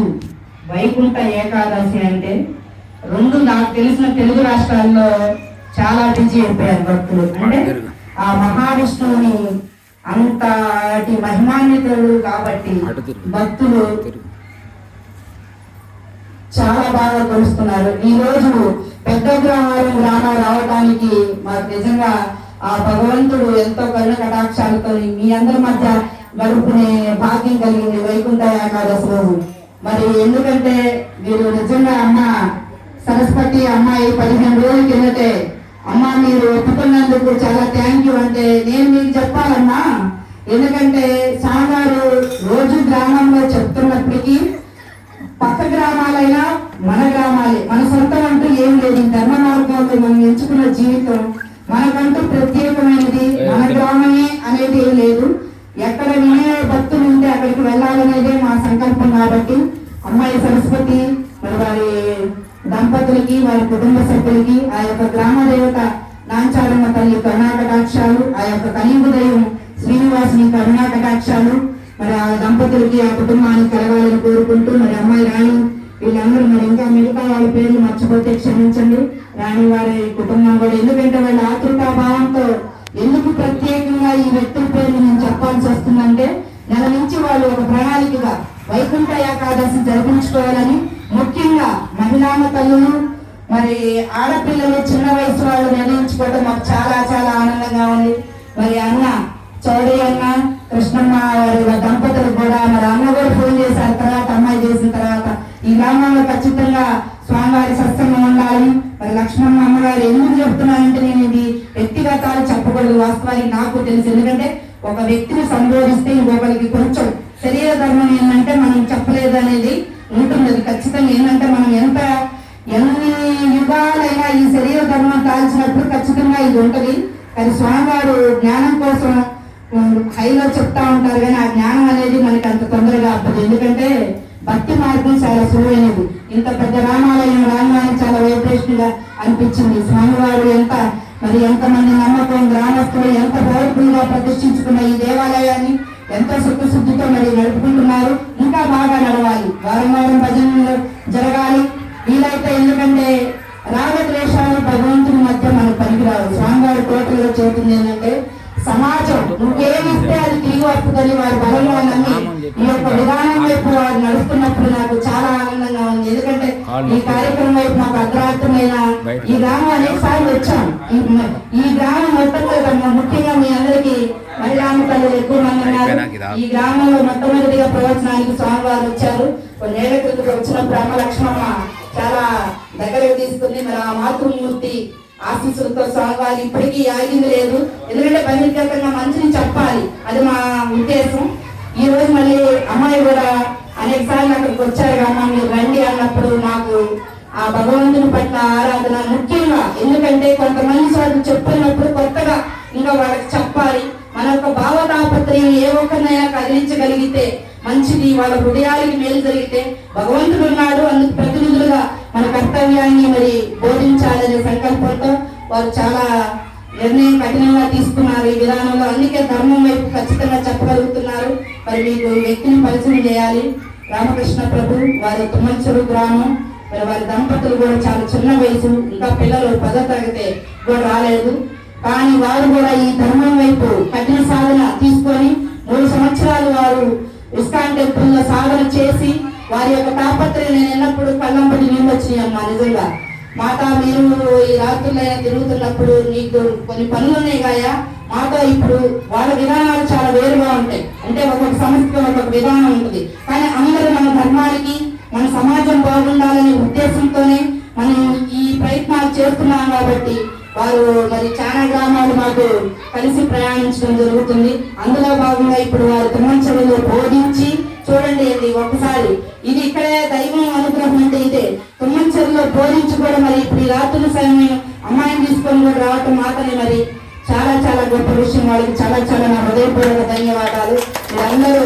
గుర్తు వైకుంఠ ఏకాదశి అంటే రెండు నాకు తెలిసిన తెలుగు రాష్ట్రాల్లో చాలా బిజీ అయిపోయారు భక్తులు. అంటే ఆ మహావిష్ణువుని అంతటి మహిమాన్వితులు కాబట్టి భక్తులు చాలా బాగా కొలుస్తున్నారు. ఈ రోజు పెద్ద గ్రామాలు గ్రామం రావడానికి మాకు నిజంగా ఆ భగవంతుడు ఎంతో కరుణ కటాక్షాలతో మీ అందరి మధ్య గడుపునే భాగ్యం కలిగింది వైకుంఠ ఏకాదశి రోజు. మరి ఎందుకంటే మీరు నిజంగా అమ్మ సరస్వతి అమ్మాయి పదిహేను రోజుల కిందటే అమ్మ మీరు ఒప్పుకున్నందుకు చాలా థ్యాంక్ యూ అంటే నేను మీకు చెప్పాలమ్మా. ఎందుకంటే సాగారు రోజు గ్రామంలో చెప్తున్నప్పటికీ పక్క గ్రామాలైనా మన గ్రామాలే మన సొంతం అంటూ ఏం లేదు. ధర్మ మార్గంలో మనం ఎంచుకున్న జీవితం మనకంటూ ప్రత్యేకమైనది మన గ్రామమే అనేది ఏం లేదు. ఎక్కడ వినే భక్తులు ఉంటే అక్కడికి వెళ్ళాలనేదే మా సంకల్పం కాబట్టి అమ్మాయి సరస్వతి మరి వారి దంపతులకి వారి కుటుంబ సభ్యులకి ఆ యొక్క గ్రామ దేవత నాంచారమ్మ తల్లి కరుణాకటాక్షాలు ఆ యొక్క కలియుగ దైవం శ్రీనివాసుని కరుణాకటాక్షాలు మరి ఆ దంపతులకి ఆ కుటుంబానికి కలగాలని కోరుకుంటూ మరి అమ్మాయి రాణి వీళ్ళందరూ మరి ఇంకా మిగతా వాళ్ళ పేర్లు మర్చిపోతే క్షమించండి. రాణి వారి కుటుంబం కూడా ఎందుకంటే వాళ్ళ ఆతృత భావంతో ఎందుకు ప్రత్యేకంగా ఈ వ్యక్తుల పేర్లు నేను చెప్పాల్సి వస్తుందంటే నెల నుంచి వాళ్ళు ఒక ప్రణాళికగా వైకుంఠ ఏకాదశి జరిపించుకోవాలని ముఖ్యంగా మహిళామ తల్లులు మరి ఆడపిల్లలు చిన్న వయసు వాళ్ళు నిర్ణయించుకోవడం మాకు చాలా చాలా ఆనందంగా ఉంది. మరి అన్న చౌడీ అన్న కృష్ణమ్మ వారి దంపతులు కూడా మరి అన్న కూడా ఫోన్ చేశారు. తర్వాత అమ్మాయి చేసిన తర్వాత ఈ గ్రామంలో ఖచ్చితంగా స్వామివారి సత్సంగం ఉండాలి. మరి లక్ష్మమ్మ అమ్మగారు ఎందుకు చెప్తున్నారంటే నేను ఇది వ్యక్తిగతాలు చెప్పకూడదు. వాస్తవానికి నాకు తెలుసు. ఎందుకంటే ఒక వ్యక్తిని సంబోధిస్తే ఇంకొకరికి కొంచెం శరీర ధర్మం ఏంటంటే మనం చెప్పలేదు అనేది ఉంటుంది ఖచ్చితంగా ఏంటంటే మనం ఎంత ఎన్ని యుగాలైనా ఈ శరీర ధర్మం కాల్చినప్పుడు ఖచ్చితంగా ఇది ఉంటుంది. కానీ స్వామివారు జ్ఞానం కోసం హైలో చెప్తా ఉంటారు కానీ ఆ జ్ఞానం అనేది మనకి అంత తొందరగా అవ్వదు ఎందుకంటే భక్తి మార్గం చాలా సులువైనది. ఇంత పెద్ద రామాలయం రామాయణం చాలా వైబ్రేషన్ అనిపించింది. స్వామివారు ఎంత మరి ఎంతమంది నమ్మకం గ్రామస్తులు ఎంత పవర్ఫుల్ ప్రతిష్ఠించుకున్న ఈ దేవాలయాన్ని ఎంతో సుఖశుద్ధితో మరి నడుపుకుంటున్నారు ఇంకా బాగా నడవాలి. వారం వారం భజనలు జరగాలి. వీలైతే ఎందుకంటే రాగద్వేషాలు భగవంతుని మధ్య మనకు పనికిరావు. స్వామివారి కోటలో చేతుంది ఏంటంటే సమాజం నువ్వేమిస్తే అది తిరిగి వస్తుందని వారి బలంలో నమ్మి ఈ యొక్క విధానం వైపు వారు నడుస్తున్నప్పుడు నాకు చాలా ఆనందంగా ఉంది. ఎందుకంటే ఈ కార్యక్రమం వైపు నాకు అర్ధరార్థమైన ఈ గ్రామం అనేక సార్లు వచ్చాం. ఈ- గ్రామం మొట్టమొదటి ముఖ్యంగా మీ అందరికీ మహిళామ తల్లులు ఎక్కువ మంది ఉన్నారు. ఈ గ్రామంలో మొట్టమొదటిగా ప్రవచనానికి స్వామివారు వచ్చారు. కొన్నేళ్ళ క్రితం వచ్చినప్పుడు అమ్మ లక్ష్మమ్మ చాలా దగ్గరకు తీసుకుని మరి ఆ మాతృమూర్తి ఆశీస్సులతో సాగాలి. ఇప్పటికీ ఆగింది లేదు. ఎందుకంటే బహిర్గతంగా మంచిని చెప్పాలి. అది మా ఉద్దేశం. ఈ రోజు మళ్ళీ అమ్మాయి కూడా అనేక సార్లు అక్కడికి వచ్చారు అమ్మ మీరు రండి అన్నప్పుడు నాకు ఆ భగవంతుని పట్ల ఆరాధన ముఖ్యంగా. ఎందుకంటే కొంతమంది సార్లు చెప్పినప్పుడు కొత్తగా ఇంకా వాళ్ళకి చెప్పాలి. మన యొక్క భావతాపత్రయం ఏ ఒక్కరినైనా కదిలించగలిగితే మంచిది. వాళ్ళ హృదయానికి మేలు జరిగితే భగవంతుడు ఉన్నాడు. అందుకు ప్రతినిధులుగా మన కర్తవ్యాన్ని మరి బోధించాలనే సంకల్పంతో వారు చాలా నిర్ణయం కఠినంగా తీసుకున్నారు ఈ విధానంలో. అందుకే ధర్మం వైపు ఖచ్చితంగా చెప్పగలుగుతున్నారు. మరి మీకు వ్యక్తిని పరిచయం చేయాలి. రామకృష్ణ ప్రభు వారి తుమ్మల్చెరు గ్రామం. మరి వారి దంపతులు కూడా చాలా చిన్న వయసు ఇంకా పిల్లలు పదో తరగతి కూడా రాలేదు. కానీ వారు కూడా ఈ ధర్మం వైపు కఠిన సాధన తీసుకొని మూడు సంవత్సరాలు వారు ఇస్కాన్ టెంపుల్లో సాధన చేసి వారి యొక్క తాపత్రయం నేను ఎన్నప్పుడు కళ్ళంపటి నీళ్ళు వచ్చినాయి అమ్మా నిజంగా. మాత మీరు ఈ రాత్రులైనా తిరుగుతున్నప్పుడు నీకు కొన్ని పనులు ఉన్నాయి కాయా మాతో ఇప్పుడు వాళ్ళ విధానాలు చాలా వేరుగా ఉంటాయి. అంటే ఒక్కొక్క సంస్థ ఒక్కొక్క విధానం ఉంటుంది. కానీ అందరూ మన ధర్మానికి మన సమాజం బాగుండాలనే ఉద్దేశంతోనే మనం ఈ ప్రయత్నాలు చేస్తున్నాం కాబట్టి వారు మరి చాలా గ్రామాలు మాకు కలిసి ప్రయాణించడం జరుగుతుంది. అందులో భాగంగా ఇప్పుడు వారు తుమ్మంచెరువులో బోధించి చూడండి ఇది ఒకసారి. ఇది ఇక్కడే దైవం అనుగ్రహం అంటే ఇదే. తుమ్మంచెరులో బోధించి కూడా మరి ఇప్పుడు ఈ రాత్రుల సమయం అమ్మాయిని తీసుకొని కూడా రావటం మాత్రమే మరి. చాలా చాలా గొప్ప విషయం. వాళ్ళకి చాలా చాలా నా హృదయపూర్వక ధన్యవాదాలు. మీరందరూ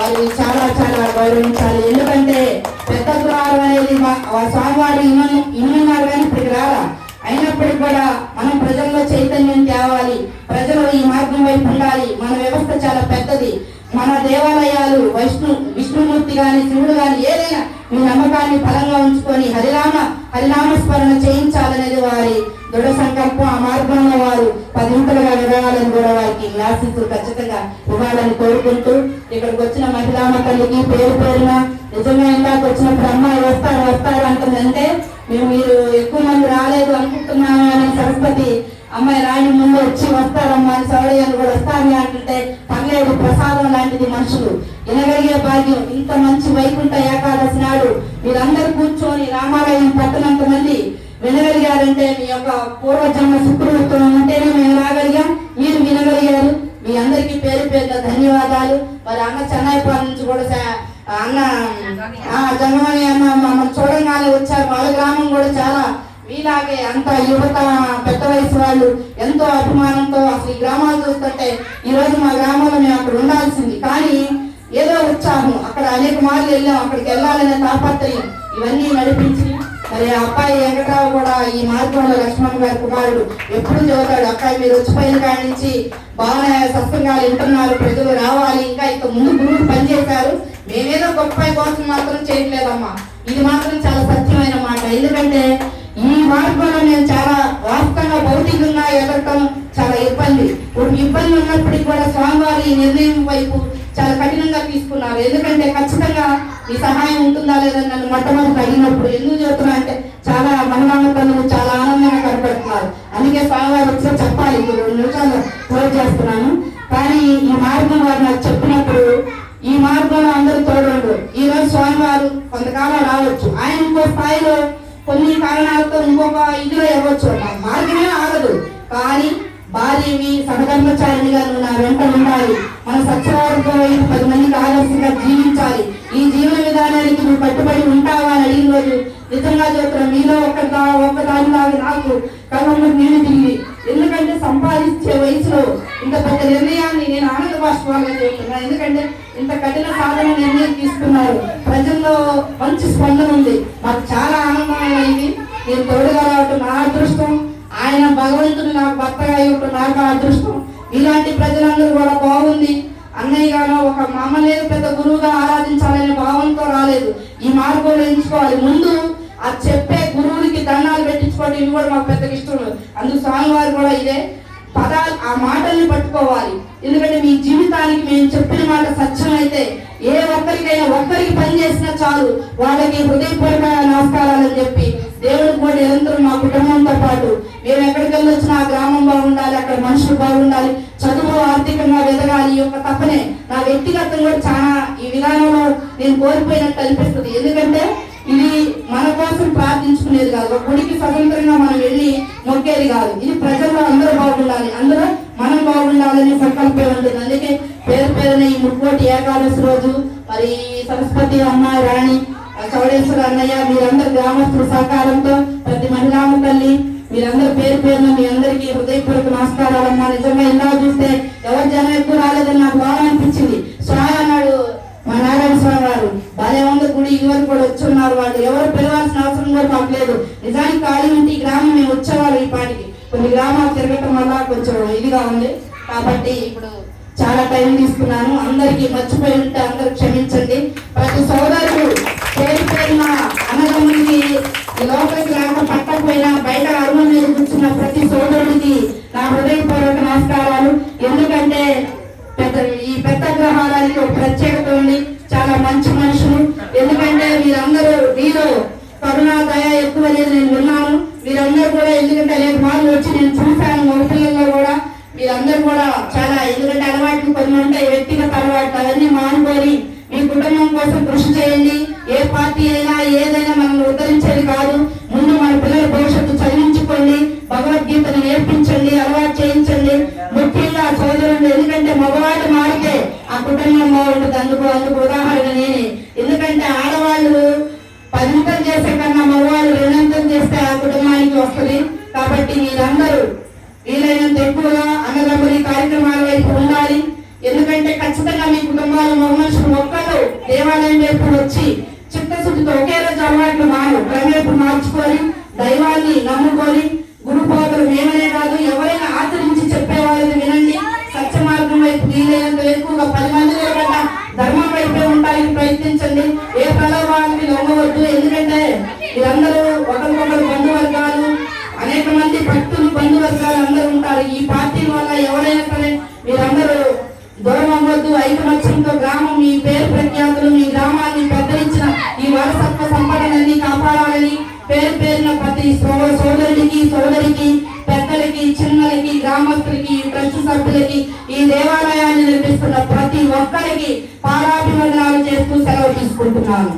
వాళ్ళని చాలా చాలా గౌరవించాలి. ఎందుకంటే పెద్ద ద్వారం అనేది మా- ఆ స్వామివారు ఇన్న కానీ ఇప్పటికి రాలా. అయినప్పటికీ కూడా మనం ప్రజల్లో చైతన్యం తేవాలి. ప్రజలు ఈ మార్గం వైపు ఉండాలి. మన వ్యవస్థ చాలా పెద్దది. మన దేవాలయాలు వైష్ణు విష్ణుమూర్తి కానీ శివుడు కానీ ఏదైనా మీ నమ్మకాన్ని బలంగా ఉంచుకొని హరినామ హరినామ స్మరణ చేయించాలనేది వారి దృఢ సంకల్పం ఆ మార్గంలో వారు పదింతలుగా వివరాలను కూడా వారికి ఆశిస్తూ ఖచ్చితంగా ఇవ్వాలని కోరుకుంటూ ఇక్కడికి వచ్చిన మహిళా తల్లికి పేరు పేరున నిజంగా ఇందాక వచ్చినప్పుడు అమ్మాయి వస్తారు వస్తారు అంటుందంటే మేము మీరు ఎక్కువ మంది రాలేదు అనుకుంటున్నాము అని సరస్వతి అమ్మాయి రాని ముందు వచ్చి వస్తారమ్మా అని సౌడయ్యలు కూడా వస్తారని అంటుంటే పర్లేదు ప్రసాదం లాంటిది మనుషులు వినగలిగే భాగ్యం ఇంత మంచి వైకుంఠ ఏకాదశి నాడు మీరందరూ కూర్చొని రామాలయం పట్టనంత మంది వినగలిగారంటే మీ యొక్క పూర్వజన్మ సుప్రభుత్వం ఉంటేనే మేము రాగలిగాం. మీరు వినగలిగారు. మీ అందరికీ పేరు పేరున ధన్యవాదాలు. మరి అన్న చెన్నైపాల నుంచి కూడా అన్న ఆ, అన్న మమ్మల్ని చూడంగానే వచ్చారు. వాళ్ళ గ్రామం కూడా చాలా మీలాగే అంత యువత పెద్ద వయసు వాళ్ళు ఎంతో అభిమానంతో అసలు ఈ గ్రామాలు చూస్తుంటే ఈరోజు మా గ్రామంలో మేము అక్కడ ఉండాల్సింది. కానీ ఏదో ఉత్సాహం అక్కడ అనేక మార్లు వెళ్ళాం. అక్కడికి వెళ్ళాలనే తాపత్రయం ఇవన్నీ నడిపించి మరి ఆ అబ్బాయి వెంకటరావు కూడా ఈ మార్గంలో లక్ష్మణ్ గారి కుమారుడు. ఎప్పుడు చదువుతాడు? అబ్బాయి మీరు వచ్చిపోయిన కాడి నుంచి బాగా సత్సంగాలు వింటున్నారు ప్రజలు రావాలి ఇంకా ఇక ముందు గురువు పనిచేశారు. మేమేదో గొప్ప కోసం మాత్రం చేయట్లేదమ్మా. ఇది మాత్రం చాలా సత్యమైన మాట. ఎందుకంటే ఈ మార్గంలో నేను చాలా వాస్తవంగా భౌతికంగా ఎదగటం చాలా ఇబ్బంది. ఇప్పుడు ఇబ్బంది ఉన్నప్పటికీ కూడా స్వామివారి నిర్ణయం వైపు చాలా కఠినంగా తీసుకున్నారు. ఎందుకంటే ఖచ్చితంగా ఈ సహాయం ఉంటుందా లేదా నన్ను మొట్టమొదటి అడిగినప్పుడు ఎందుకు చెబుతున్నా అంటే చాలా మహిళామతలు చాలా ఆనందంగా కనపడుతున్నారు. అందుకే స్వామివారు ఒకసారి చెప్పాలి ఇప్పుడు రెండు నిమిషాలు క్లోజ్ చేస్తున్నాను. కానీ ఈ మార్గం వారు నాకు చెప్పినప్పుడు ఈ మార్గంలో అందరూ తోడు ఈ రోజు స్వామివారు కొంతకాలం రావచ్చు. ఆయన ఇంకో స్థాయిలో కొన్ని కారణాలతో ఇంకొక ఇదిలో ఇవ్వచ్చు. మార్గమే ఆగదు. కానీ భార్యవి సహధర్మచారిణిగా నువ్వు నా వెంట ఉండాలి. మన సత్యవారితో వైపు పది మందికి ఆదర్శంగా జీవించాలి. ఈ జీవన విధానానికి నువ్వు కట్టుబడి ఉంటావా అని అడిగిన రోజు నిజంగా చెప్తున్నా మీలో ఒక్క ఒక దానిలాగా నాకు కళ్ళమ్మ నీళ్ళు తిరిగి. ఎందుకంటే సంపాదించే వయసులో ఇంత పెద్ద నిర్ణయాన్ని నేను ఆనంద భాషగా చెప్తున్నా ఎందుకంటే ఇంత కఠిన సాధన నిర్ణయం తీసుకున్నారు. ప్రజల్లో మంచి స్పందన ఉంది. మాకు చాలా ఆనందమైనది. నేను తోడుగా రావటం నా అదృష్టం. ఆయన భగవంతుడు నాకు భర్తగా ఇవ్వటం నాకు అదృష్టం. ఇలాంటి ప్రజలందరూ కూడా బాగుంది. అన్నయ్య గాను ఒక మామ ఏదో పెద్ద గురువుగా ఆరాధించాలనే భావంతో రాలేదు. ఈ మార్గంలో ఎంచుకోవాలి. ముందు ఆ చెప్పే గురువులకి దండాలు పెట్టించుకోవడం ఇవి కూడా మాకు పెద్దగా ఇష్టం లేదు. అందుకు స్వామివారు కూడా ఇదే పదాలు ఆ మాటల్ని పట్టుకోవాలి. ఎందుకంటే మీ జీవితానికి మేము చెప్పిన మాట సత్యం అయితే ఏ ఒక్కరికైనా ఒక్కరికి పని చేసినా చాలు. వాళ్ళకి హృదయపూర్వమైన నమస్కారాలని చెప్పి దేవుడికి కూడా నిరంతరం మా కుటుంబంతో పాటు మేము ఎక్కడికి వెళ్ళొచ్చినా ఆ గ్రామం బాగుండాలి అక్కడ మనుషులు బాగుండాలి చదువు ఆర్థికంగా ఎదగాలి ఈ యొక్క తప్పనే నా వ్యక్తిగతం కూడా చాలా ఈ విధానంలో నేను కోల్పోయినట్టు అనిపిస్తుంది. ఎందుకంటే ఇది మన కోసం ప్రార్థించుకునేది కాదు. ఒక గుడికి స్వతంత్రంగా మనం వెళ్ళి మొక్కేది కాదు. ఇది ప్రజల్లో అందరూ బాగుండాలి. అందరూ మనం బాగుండాలని సంకల్పం ఉంటుంది. అందుకే పేరు పేరున ఈ ముక్కోటి ఏకాదశి రోజు మరి సరస్వతి అమ్మ రాణి చౌడేశ్వర అన్నయ్య మీరందరు గ్రామస్తుల సహకారంతో ప్రతి మహిళామ తల్లి మీరందరూ పేరు పేరున మీ అందరికీ హృదయపూర్వక నమస్కారాలమ్మా నిజంగా ఇలా చూస్తే ఎవరు జనం ఎక్కువ రాలేదని నాకు బాగా అనిపించింది. స్వామి అన్నాడు మా నారాయణ స్వామి గారు. భలే ఉంది గుడి ఇదివరకు కూడా వచ్చి ఉన్నారు వాళ్ళు. ఎవరు పిలవాల్సిన అవసరం కూడా మాకు లేదు. నిజానికి ఖాళీ ఉంటే ఈ గ్రామం మేము వచ్చేవాళ్ళు ఈ పాటికి. కొన్ని గ్రామాలు తిరగటం వల్ల కొంచెం ఇదిగా ఉంది. కాబట్టి ఇప్పుడు చాలా టైం తీసుకున్నాను. అందరికీ మర్చిపోయి ఉంటే అందరూ క్షమించండి. ప్రతి సోదరుడు పేరు పేరున ఈ లోపలికి రాక పట్టకపోయినా బయట అరువు మీద కూర్చున్న ప్రతి సోదరుడికి నా హృదయపూర్వక నమస్కారాలు. ఎందుకంటే ఈ పెద్ద గ్రహాలకి ఒక ప్రత్యేకత ఉంది. చాలా మంచి మనుషులు. ఎందుకంటే వీరందరూ వీరు కరుణ దయ ఎక్కువ లేదు నేను విన్నాను. వీరందరూ కూడా ఎందుకంటే అనేక మార్లు వచ్చి నేను చూశాను మగ కూడా. వీరందరూ కూడా చాలా ఎందుకంటే అలవాట్లు కొన్ని ఉంటాయి వ్యక్తిగత అలవాట్లు. అవన్నీ మానుకొని మీ కుటుంబం కోసం కృషి చేయండి. ఏ పార్టీ అయినా ఏదైనా మనం ఉద్ధరించేది కాదు. ఆ కుటుంబంలో బాగుంటుంది అందుకు అందుకు ఉదాహరణ నేనే ఎందుకంటే ఆడవాళ్ళు సభ్యులకి ఈ దేవాలయాన్ని నిర్మిస్తున్న ప్రతి ఒక్కరికి పారాభివందనాలు చేస్తూ సెలవు తీసుకుంటున్నాను.